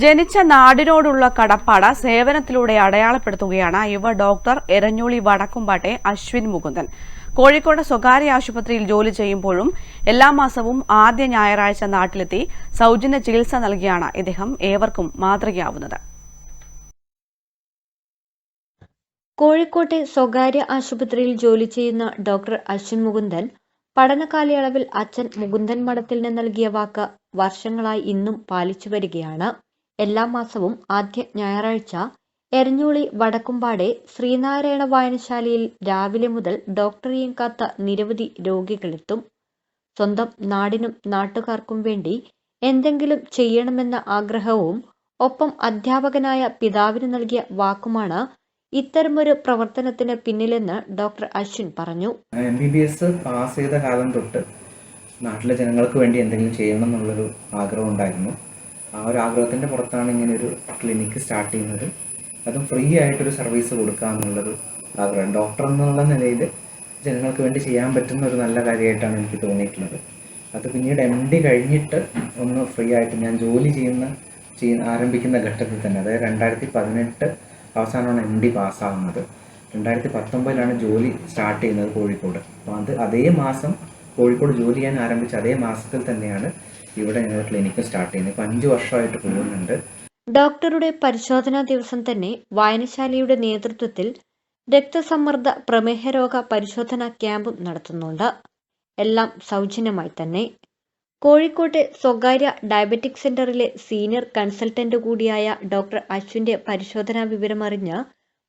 ജനിച്ച നാടിനോടുള്ള കടപ്പാട് സേവനത്തിലൂടെ അടയാളപ്പെടുത്തുകയാണ് യുവ ഡോക്ടർ എരഞ്ഞോളി വടക്കുംപാട്ടെ അശ്വിൻ മുകുന്ദൻ. കോഴിക്കോട് സ്വകാര്യ ആശുപത്രിയിൽ ജോലി ചെയ്യുമ്പോഴും എല്ലാ മാസവും ആദ്യ ഞായറാഴ്ച നാട്ടിലെത്തി സൗജന്യ ചികിത്സ നൽകിയാണ് ഇദ്ദേഹം ഏവർക്കും മാതൃകയാവുന്നത്. കോഴിക്കോട്ടെ സ്വകാര്യ ആശുപത്രിയിൽ ജോലി ചെയ്യുന്ന ഡോക്ടർ അശ്വിൻ മുകുന്ദൻ പഠനകാലയളവിൽ അച്ഛൻ മുകുന്ദൻ മഠത്തിൽ നിന്ന് നൽകിയ വാക്ക് വർഷങ്ങളായി ഇന്നും പാലിച്ചു വരികയാണ്. എല്ലാ മാസവും ആദ്യ ഞായറാഴ്ച എരഞ്ഞോളി വടക്കുംപാടെ ശ്രീനാരായണ വായനശാലയിൽ രാവിലെ മുതൽ ഡോക്ടറെയും കാത്ത നിരവധി രോഗികളെത്തും. സ്വന്തം നാടിനും നാട്ടുകാർക്കും വേണ്ടി എന്തെങ്കിലും ചെയ്യണമെന്ന ആഗ്രഹവും ഒപ്പം അധ്യാപകനായ പിതാവിന് നൽകിയ വാക്കുമാണ് ഇത്തരമൊരു പ്രവർത്തനത്തിന് പിന്നിലെന്ന് ഡോക്ടർ അശ്വിൻ പറഞ്ഞു. M B B S pass ചെയ്ത കാലം തൊട്ട് നാട്ടിലെ ജനങ്ങൾക്ക് വേണ്ടി എന്തെങ്കിലും ചെയ്യണം എന്നുള്ളൊരു ആഗ്രഹം ഉണ്ടായിരുന്നു. ആ ഒരു ആഗ്രഹത്തിന്റെ പുറത്താണ് ഇങ്ങനെ ഒരു ക്ലിനിക്ക് സ്റ്റാർട്ട് ചെയ്യുന്നത്. അതും ഫ്രീ ആയിട്ടൊരു സർവീസ് കൊടുക്കുക എന്നുള്ളൊരു ആഗ്രഹം. ഡോക്ടർ എന്നുള്ള നിലയിൽ ജനങ്ങൾക്ക് വേണ്ടി ചെയ്യാൻ പറ്റുന്ന ഒരു നല്ല കാര്യമായിട്ടാണ് എനിക്ക് തോന്നിയിട്ടുള്ളത്. അത് പിന്നീട് എം ഡി കഴിഞ്ഞിട്ട് ഒന്ന് ഫ്രീ ആയിട്ട് ഞാൻ ജോലി ചെയ്യുന്ന ചെയ്യുന്ന ആരംഭിക്കുന്ന ഘട്ടത്തിൽ തന്നെ അതായത് രണ്ടായിരത്തി പതിനെട്ട് അവസാനമാണ് എം ഡി പാസ്സാവുന്നത് രണ്ടായിരത്തി പത്തൊമ്പതിലാണ് ജോലി സ്റ്റാർട്ട് ചെയ്യുന്നത് കോഴിക്കോട്. അപ്പോൾ അത് അതേ മാസം കോഴിക്കോട് ജോലി ചെയ്യാൻ ആരംഭിച്ച അതേ മാസത്തിൽ തന്നെയാണ് ഇവിടെ ഞങ്ങൾ ക്ലിനിക്ക് സ്റ്റാർട്ട് ചെയ്യുന്നത്. ഇപ്പൊ അഞ്ച് വർഷമായിട്ട് പോകുന്നുണ്ട്. ഡോക്ടറുടെ പരിശോധനാ ദിവസം തന്നെ വായനശാലയുടെ നേതൃത്വത്തിൽ രക്തസമ്മർദ്ദ പ്രമേഹ രോഗ പരിശോധനാ ക്യാമ്പും നടത്തുന്നുണ്ട്. എല്ലാം സൗജന്യമായി തന്നെ. കോഴിക്കോട്ടെ സ്വകാര്യ ഡയബറ്റിക് സെന്ററിലെ സീനിയർ കൺസൾട്ടന്റ് കൂടിയായ ഡോക്ടർ അശ്വിന്റെ പരിശോധനാ വിവരമറിഞ്ഞ്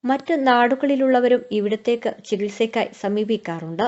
മറ്റ് നാടുകളിലുള്ളവരും ഇവിടത്തേക്ക് ചികിത്സയ്ക്കായി സമീപിക്കാറുണ്ട്.